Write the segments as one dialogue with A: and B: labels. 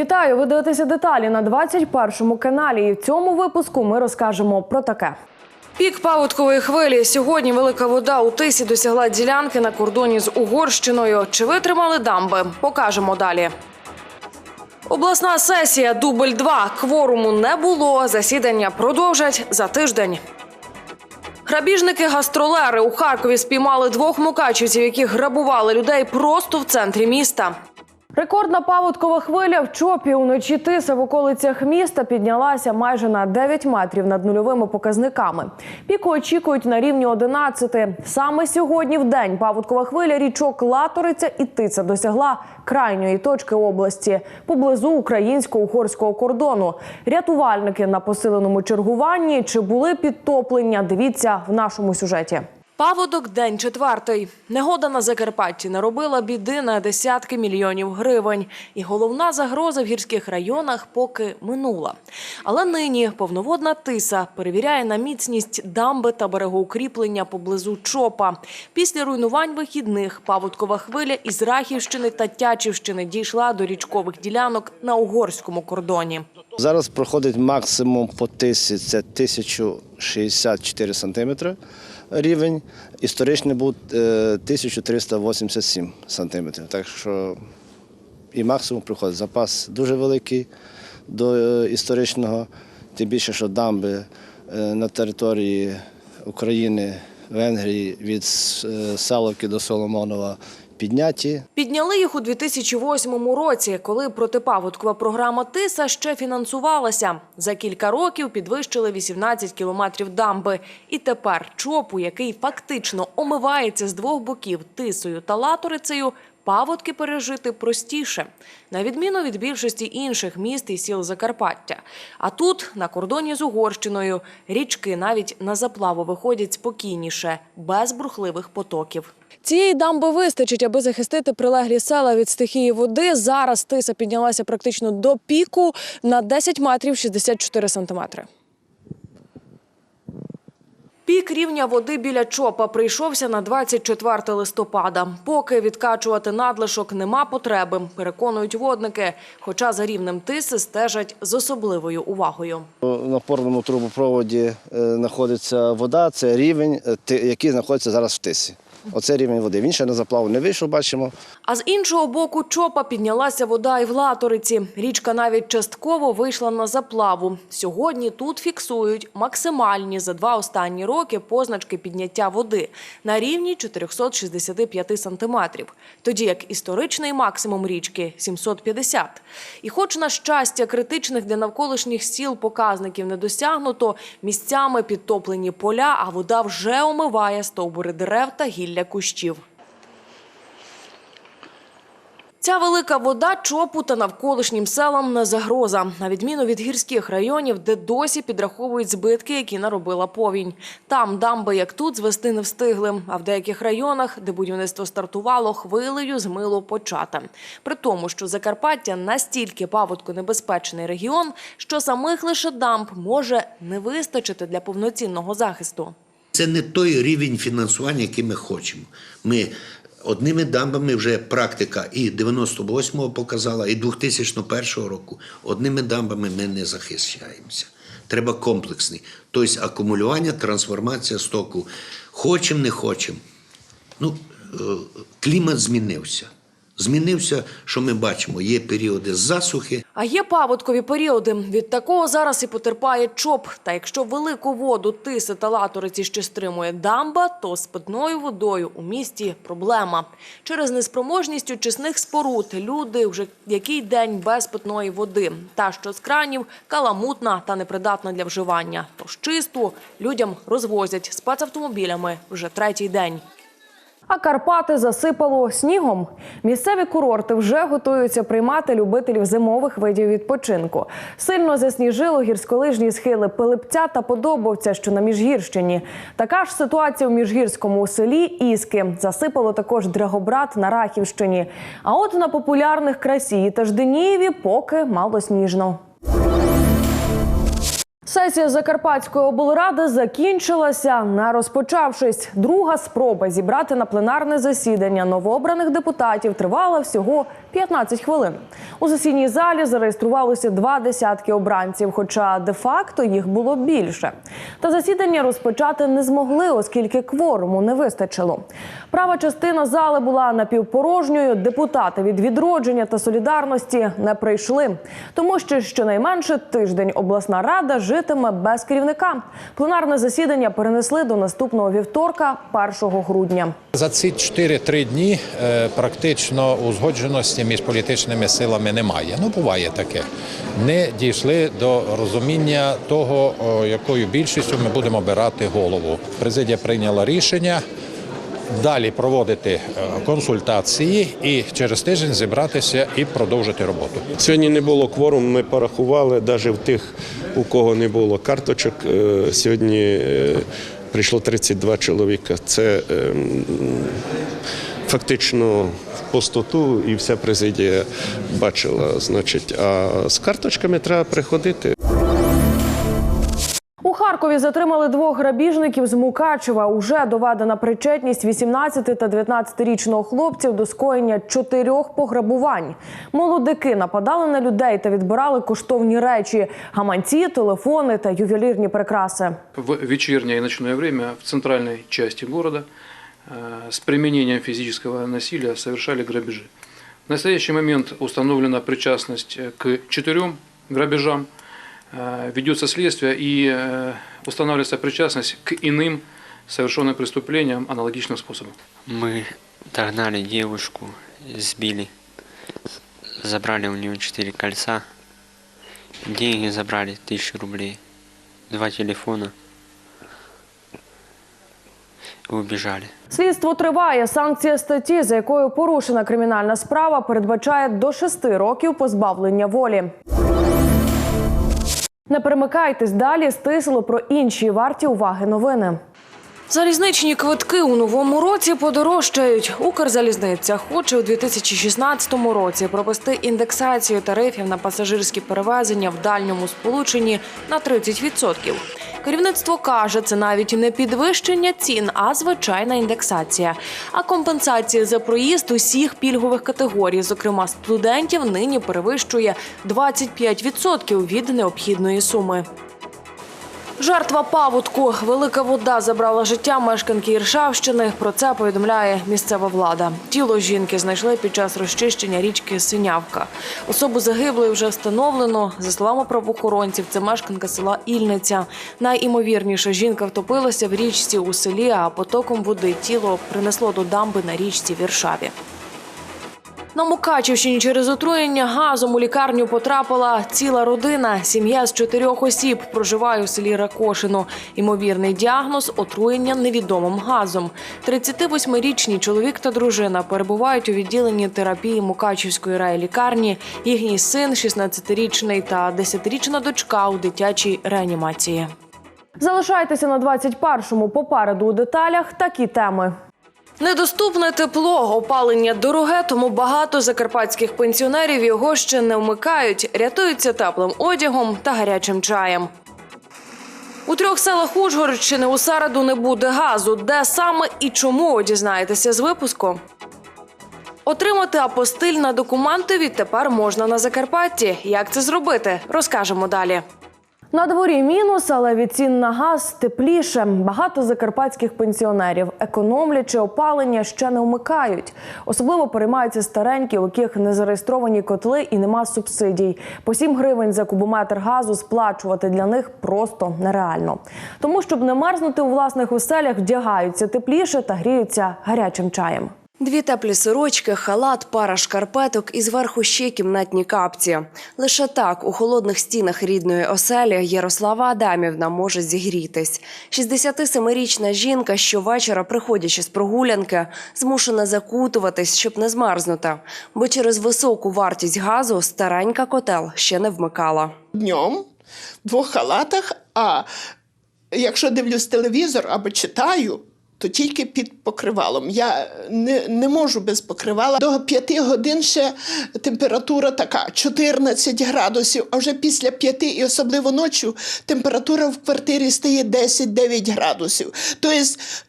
A: Вітаю! Ви дивитеся деталі на 21 каналі. І в цьому випуску ми розкажемо про таке. Пік паводкової хвилі. Сьогодні велика вода у тисі досягла ділянки на кордоні з Угорщиною. Чи витримали дамби? Покажемо далі. Обласна сесія дубль 2 Кворуму не було. Засідання продовжать за тиждень. Грабіжники-гастролери у Харкові спіймали двох мукачівців, які грабували людей просто в центрі міста. Рекордна паводкова хвиля в чопі уночі тиса в околицях міста піднялася майже на 9 метрів над нульовими показниками. Піку очікують на рівні 11. Саме сьогодні в день паводкова хвиля річок Латориця і Тиса досягла крайньої точки області поблизу українсько-угорського кордону. Рятувальники на посиленому чергуванні чи були підтоплення? Дивіться в нашому сюжеті. Паводок день четвертий. Негода на Закарпатті наробила біди на десятки мільйонів гривень. І головна загроза в гірських районах поки минула. Але нині повноводна тиса перевіряє на міцність дамби та берегоукріплення поблизу чопа. Після руйнувань вихідних паводкова хвиля із Рахівщини та Тячівщини дійшла до річкових ділянок на угорському кордоні.
B: Зараз проходить максимум по тисі, це 1064 сантиметри рівень. Історичний був е, 1387 сантиметрів. Так що і максимум приходить. Запас дуже великий до е, історичного, тим більше, що дамби е, на території України, Венгрії від е, Саловки до Соломонова підняті.
A: Підняли їх у 2008 році, коли протипаводкова програма ТИСА ще фінансувалася. За кілька років підвищили 18 кілометрів дамби. І тепер чопу, який фактично омивається з двох боків тисою та латорицею, паводки пережити простіше, на відміну від більшості інших міст і сіл Закарпаття. А тут, на кордоні з Угорщиною, річки навіть на заплаву виходять спокійніше, без бурхливих потоків. Цієї дамби вистачить, аби захистити прилеглі села від стихії води. Зараз тиса піднялася практично до піку на 10 метрів 64 сантиметри. Пік рівня води біля чопа прийшовся на 24 листопада. Поки відкачувати надлишок нема потреби, переконують водники. Хоча за рівнем тиси стежать з особливою увагою.
B: На опорному трубопроводі е, знаходиться вода, це рівень, е, який знаходиться зараз в тисі. Оце рівень води. Він ще на заплаву не вийшов, бачимо.
A: А з іншого боку чопа піднялася вода і в Латориці. Річка навіть частково вийшла на заплаву. Сьогодні тут фіксують максимальні за два останні роки позначки підняття води на рівні 465 сантиметрів, тоді як історичний максимум річки 750. І хоч на щастя критичних для навколишніх сіл показників не досягнуто, місцями підтоплені поля, а вода вже омиває стовбури дерев та гілля кущів. Ця велика вода чопу та навколишнім селам не загроза, на відміну від гірських районів, де досі підраховують збитки, які наробила повінь. Там дамби, як тут, звести не встигли. А в деяких районах, де будівництво стартувало, хвилею змило почати. При тому, що Закарпаття настільки паводконебезпечний регіон, що самих лише дамб може не вистачити для повноцінного захисту.
C: Це не той рівень фінансування, який ми хочемо. Ми одними дамбами вже практика і 98-го показала, і 2001 року. Одними дамбами ми не захищаємося. Треба комплексний. Тобто акумулювання, трансформація стоку. Хочемо, не хочемо. Ну, е, клімат змінився. Змінився, що ми бачимо, є періоди засухи,
A: А є паводкові періоди. Від такого зараз і потерпає чоп. Та якщо велику воду тиси та латориці ще стримує дамба, то з питною водою у місті проблема. Через неспроможність очисних споруд люди вже який день без питної води. Та, що з кранів, каламутна та непридатна для вживання. Тож чисту людям розвозять спецавтомобілями вже третій день. А Карпати засипало снігом. Місцеві курорти вже готуються приймати любителів зимових видів відпочинку. Сильно засніжило гірськолижні схили Пилипця та Подобовця, що на Міжгірщині. Така ж ситуація у міжгірському селі Іски. Засипало також Драгобрат на Рахівщині. А от на популярних Красії та Жденієві поки мало сніжно. Сесія Закарпатської облради закінчилася, не розпочавшись. Друга спроба зібрати на пленарне засідання новообраних депутатів тривала всього 15 хвилин. У сесійній залі зареєструвалося два десятки обранців, хоча де-факто їх було більше. Та засідання розпочати не змогли, оскільки кворуму не вистачило. Права частина зали була напівпорожньою. Депутати від відродження та солідарності не прийшли, тому що щонайменше тиждень обласна рада житиме без керівника. Пленарне засідання перенесли до наступного вівторка, 1 грудня.
D: За ці 4-3 дні е, практично узгодженості між політичними силами немає. Ну, буває таке. Не дійшли до розуміння того, якою більшістю ми будемо обирати голову. Президія прийняла рішення далі проводити е, консультації і через тиждень зібратися і продовжити роботу.
E: Сьогодні не було кворуму, ми порахували, навіть в тих, у кого не було карточок. е, Сьогодні е, прийшло 32 чоловіка. Це ем, фактично пустоту і вся президія бачила. Значить, а з карточками треба приходити.
A: У Харкові затримали двох грабіжників з Мукачева. Уже доведена причетність 18 та 19-річного хлопців до скоєння чотирьох пограбувань. Молодики нападали на людей та відбирали коштовні речі: гаманці, телефони та ювелірні прикраси.
F: в вечернее и ночное время в центральной части города э, с применением физического насилия совершали грабежи. В настоящий момент установлена причастность э, к четырем грабежам, э, ведется следствие и э, устанавливается причастность к иным совершенным преступлениям аналогичным способом.
G: Мы догнали девушку, сбили, забрали у нее четыре кольца, деньги забрали тысячу рублей, два телефона и убежали.
A: Слідство триває. Санкція статті, за якою порушена кримінальна справа, передбачає до шести років позбавлення волі. Не перемикайтесь далі. Стисло про інші варті уваги новини. Залізничні квитки у новому році подорожчають. Укрзалізниця хоче у 2016 році провести індексацію тарифів на пасажирські перевезення в дальньому сполученні на 30%. Керівництво каже, це навіть не підвищення цін, а звичайна індексація. А компенсація за проїзд усіх пільгових категорій, зокрема студентів, нині перевищує 25% від необхідної суми. Жертва паводку. Велика вода забрала життя мешканки Іршавщини. Про це повідомляє місцева влада. Тіло жінки знайшли під час розчищення річки Синявка. Особу загиблої вже встановлено. За словами правоохоронців, це мешканка села Ільниця. Найімовірніше жінка втопилася в річці у селі, а потоком води тіло принесло до дамби на річці Віршаві. На Мукачівщині через отруєння газом у лікарню потрапила ціла родина. Сім'я з чотирьох осіб проживає у селі Ракошино. Ймовірний діагноз отруєння невідомим газом. 38-річний чоловік та дружина перебувають у відділенні терапії Мукачівської райлікарні. Їхній син, 16-річний та 10-річна дочка у дитячій реанімації. Залишайтеся на 21-му. Попереду у деталях такі теми. Недоступне тепло, опалення дороге, тому багато закарпатських пенсіонерів його ще не вмикають, рятуються теплим одягом та гарячим чаєм. У трьох селах Ужгородщини у середу не буде газу. Де саме і чому дізнаєтеся з випуску? Отримати апостиль на документи відтепер можна на Закарпатті. Як це зробити? Розкажемо далі. На дворі мінус, але від цін на газ тепліше. Багато закарпатських пенсіонерів, економлячи опалення, ще не вмикають. Особливо переймаються старенькі, у яких не зареєстровані котли і нема субсидій. По 7 гривень за кубометр газу сплачувати для них просто нереально. Тому, щоб не мерзнути у власних оселях, вдягаються тепліше та гріються гарячим чаєм.
H: Дві теплі сорочки, халат, пара шкарпеток і зверху ще кімнатні капці. Лише так у холодних стінах рідної оселі Ярослава Адамівна може зігрітись. 67-річна жінка щовечора, приходячи з прогулянки, змушена закутуватись, щоб не змерзнути, бо через високу вартість газу старенька котел ще не вмикала.
I: днем в двох халатах, а якщо дивлюсь телевізор або читаю, то тільки під покривалом. Я не, не можу без покривала. До 5 годин ще температура така 14 градусів, а вже після 5 і особливо ночі температура в квартирі стає 10-9 градусів. Тобто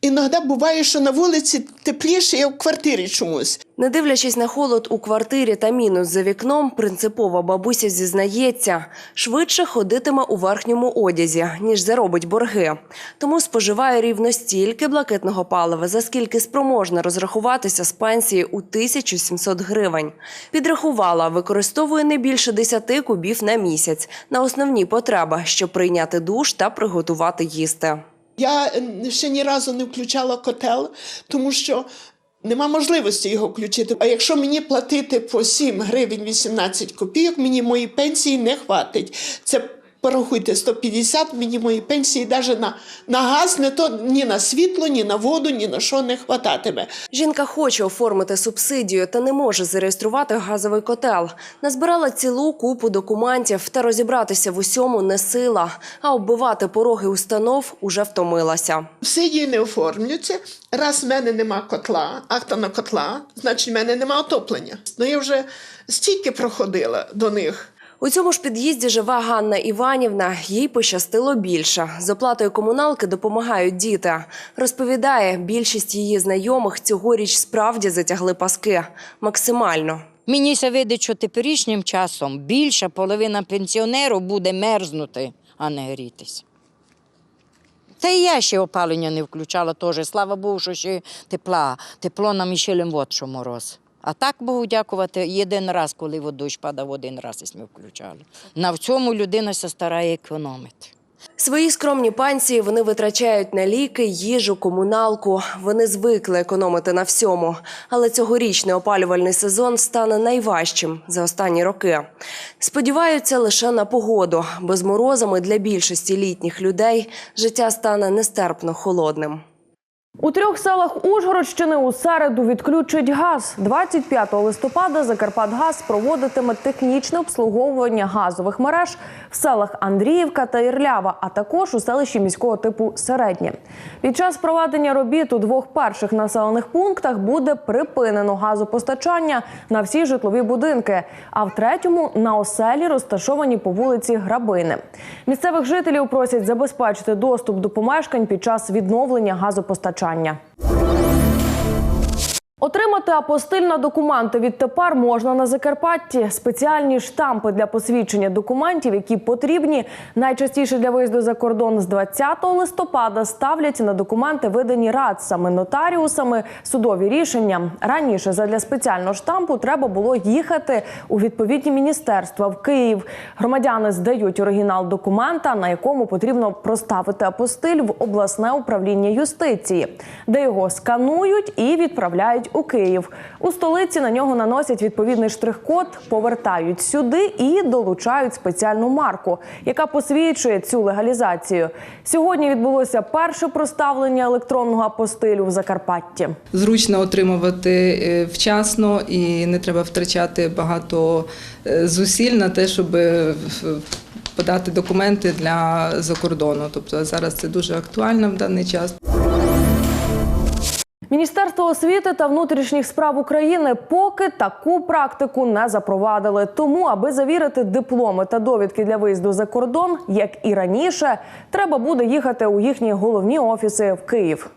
I: іноді буває, що на вулиці тепліше, як в квартирі чомусь.
H: Не дивлячись на холод у квартирі та мінус за вікном, принципова бабуся зізнається, швидше ходитиме у верхньому одязі, ніж заробить борги. Тому споживає рівно стільки блакитного палива, за скільки спроможна розрахуватися з пенсії у 1700 гривень. Підрахувала, використовує не більше 10 кубів на місяць на основні потреби, щоб прийняти душ та приготувати їсти.
I: Я е, ще ні разу не включала котел, тому що нема можливості його включити. А якщо мені платити по 7 гривень 18 копійок, мені моїй пенсії не хватить. Це порахуйте 150, мені моєї пенсії навіть на, на газ, не то ні на світло, ні на воду, ні на що не хвататиме.
H: Жінка хоче оформити субсидію та не може зареєструвати газовий котел. Назбирала цілу купу документів та розібратися в усьому не сила, а оббивати пороги установ уже втомилася.
I: Субсидії не оформлюються. Раз в мене нема котла, акта на котла, значить в мене нема отоплення. Ну я вже стільки проходила до них.
H: У цьому ж під'їзді живе Ганна Іванівна. Їй пощастило більше. З оплатою комуналки допомагають діти. Розповідає, більшість її знайомих цьогоріч справді затягли паски максимально.
J: Мені се видить, що теперішнім часом більша половина пенсіонерів буде мерзнути, а не грітись. Та і я ще опалення не включала теж. Слава Богу, що ще тепла. Тепло нам іще лим от що мороз. А так Богу дякувати, один раз, коли от дощ падав, один раз і ми включали. На цьому людина старає економити.
H: Свої скромні пенсії вони витрачають на ліки, їжу, комуналку. Вони звикли економити на всьому. Але цьогорічний опалювальний сезон стане найважчим за останні роки. Сподіваються лише на погоду, бо з морозами для більшості літніх людей життя стане нестерпно холодним.
A: У трьох селах Ужгородщини у середу відключать газ. 25 листопада Закарпатгаз проводитиме технічне обслуговування газових мереж в селах Андріївка та Ірлява, а також у селищі міського типу Середнє. Під час проведення робіт у двох перших населених пунктах буде припинено газопостачання на всі житлові будинки, а в третьому на оселі розташовані по вулиці Грабини. Місцевих жителів просять забезпечити доступ до помешкань під час відновлення газопостачання навчання. Отримати апостиль на документи відтепер можна на Закарпатті. Спеціальні штампи для посвідчення документів, які потрібні найчастіше для виїзду за кордон з 20 листопада, ставлять на документи, видані радцями, нотаріусами, судові рішення. Раніше задля спеціального штампу треба було їхати у відповідні міністерства в Київ. Громадяни здають оригінал документа, на якому потрібно проставити апостиль в обласне управління юстиції, де його сканують і відправляють у Київ. У столиці на нього наносять відповідний штрих-код, повертають сюди і долучають спеціальну марку, яка посвідчує цю легалізацію. Сьогодні відбулося перше проставлення електронного апостилю в Закарпатті.
K: зручно отримувати е, вчасно і не треба втрачати багато е, зусиль на те, щоб е, подати документи для закордону. Тобто зараз це дуже актуально в даний час.
A: Міністерство освіти та внутрішніх справ України поки таку практику не запровадили. Тому, аби завірити дипломи та довідки для виїзду за кордон, як і раніше, треба буде їхати у їхні головні офіси в Київ.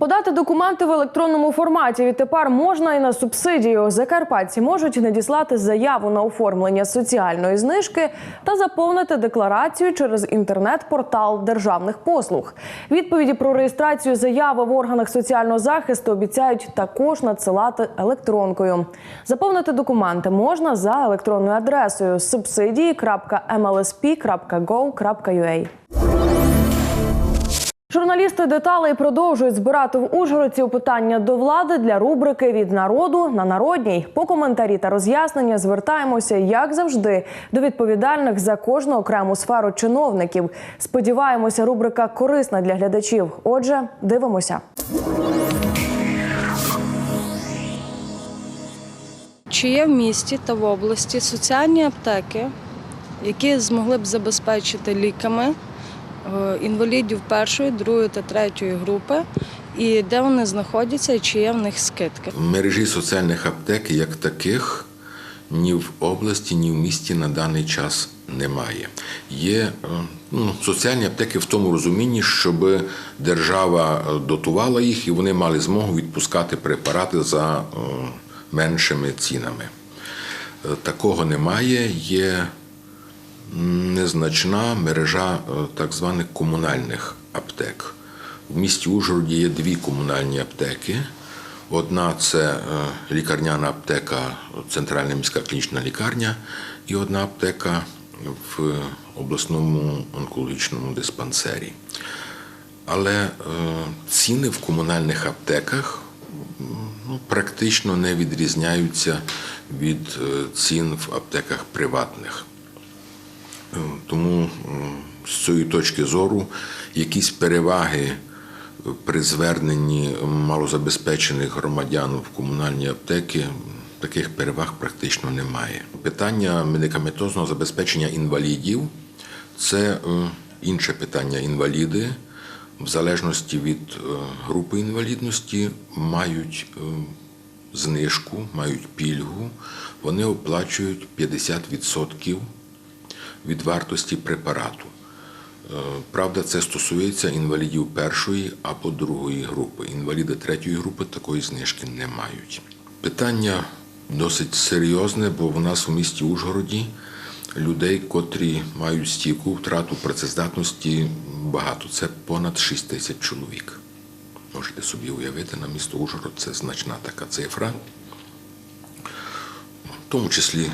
A: Подати документи в електронному форматі відтепер можна і на субсидію. Закарпатці можуть надіслати заяву на оформлення соціальної знижки та заповнити декларацію через інтернет-портал державних послуг. Відповіді про реєстрацію заяви в органах соціального захисту обіцяють також надсилати електронкою. Заповнити документи можна за електронною адресою subsidії.mlsp.gov.ua. Журналісти деталей продовжують збирати в Ужгородці питання до влади для рубрики від народу на народній. По коментарі та роз'яснення звертаємося, як завжди, до відповідальних за кожну окрему сферу чиновників. Сподіваємося, рубрика корисна для глядачів. Отже, дивимося.
L: Чи є в місті та в області соціальні аптеки, які змогли б забезпечити ліками інвалідів першої, другої та третьої групи, і де вони знаходяться, і чи є в них скидки?
M: Мережі соціальних аптек як таких ні в області, ні в місті на даний час немає. Є е, ну, соціальні аптеки в тому розумінні, щоб держава е, дотувала їх і вони мали змогу відпускати препарати за е, меншими цінами. Е, Такого немає. Є незначна мережа е, так званих комунальних аптек. В місті Ужгороді є дві комунальні аптеки. Одна це е, лікарняна аптека, центральна міська клінічна лікарня, і одна аптека в обласному онкологічному диспансері. Але е, ціни в комунальних аптеках ну, практично не відрізняються від цін в аптеках приватних. Е, Тому з цієї точки зору якісь переваги при зверненні малозабезпечених громадян в комунальні аптеки таких переваг практично немає. Питання медикаментозного забезпечення інвалідів це е, інше питання. Інваліди в залежності від е, групи інвалідності мають е, знижку, мають пільгу, вони оплачують 50% від вартості препарату. Е, Правда, це стосується інвалідів першої або другої групи. Інваліди третьої групи такої знижки не мають. Питання досить серйозне, бо в нас у місті Ужгороді людей, котрі мають стійку втрату працездатності, багато. Це понад 6 тисяч чоловік. Можете собі уявити, на місто Ужгород це значна така цифра. В тому числі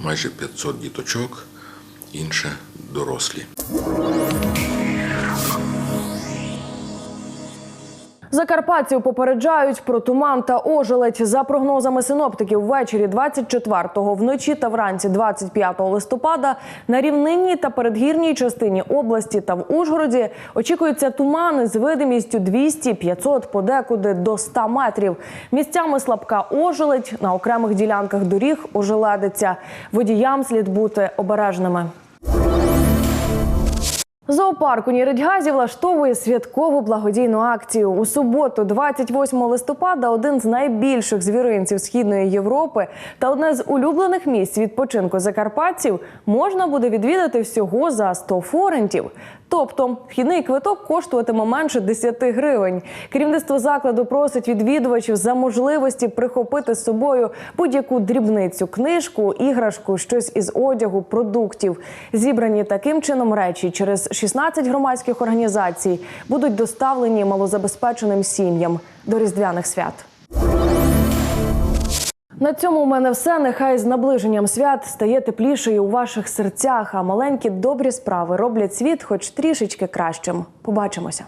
M: майже 500 діточок, інше дорослі.
A: Закарпатців попереджають про туман та ожеледь. За прогнозами синоптиків, ввечері 24-го, вночі та вранці 25 листопада на рівнинній та передгірній частині області та в Ужгороді очікуються тумани з видимістю 200-500, подекуди до 100 метрів. Місцями слабка ожеледь, на окремих ділянках доріг ожеледиться. Водіям слід бути обережними. Зоопарк у Ніридьгазі влаштовує святкову благодійну акцію. У суботу, 28 листопада, один з найбільших звіринців Східної Європи та одне з улюблених місць відпочинку закарпатців можна буде відвідати всього за 100 форентів. Тобто вхідний квиток коштуватиме менше 10 гривень. Керівництво закладу просить відвідувачів за можливості прихопити з собою будь-яку дрібницю, книжку, іграшку, щось із одягу, продуктів. Зібрані таким чином речі через 16 громадських організацій будуть доставлені малозабезпеченим сім'ям до різдвяних свят. На цьому у мене все. Нехай з наближенням свят стає тепліше і у ваших серцях. А маленькі добрі справи роблять світ, хоч трішечки кращим. Побачимося.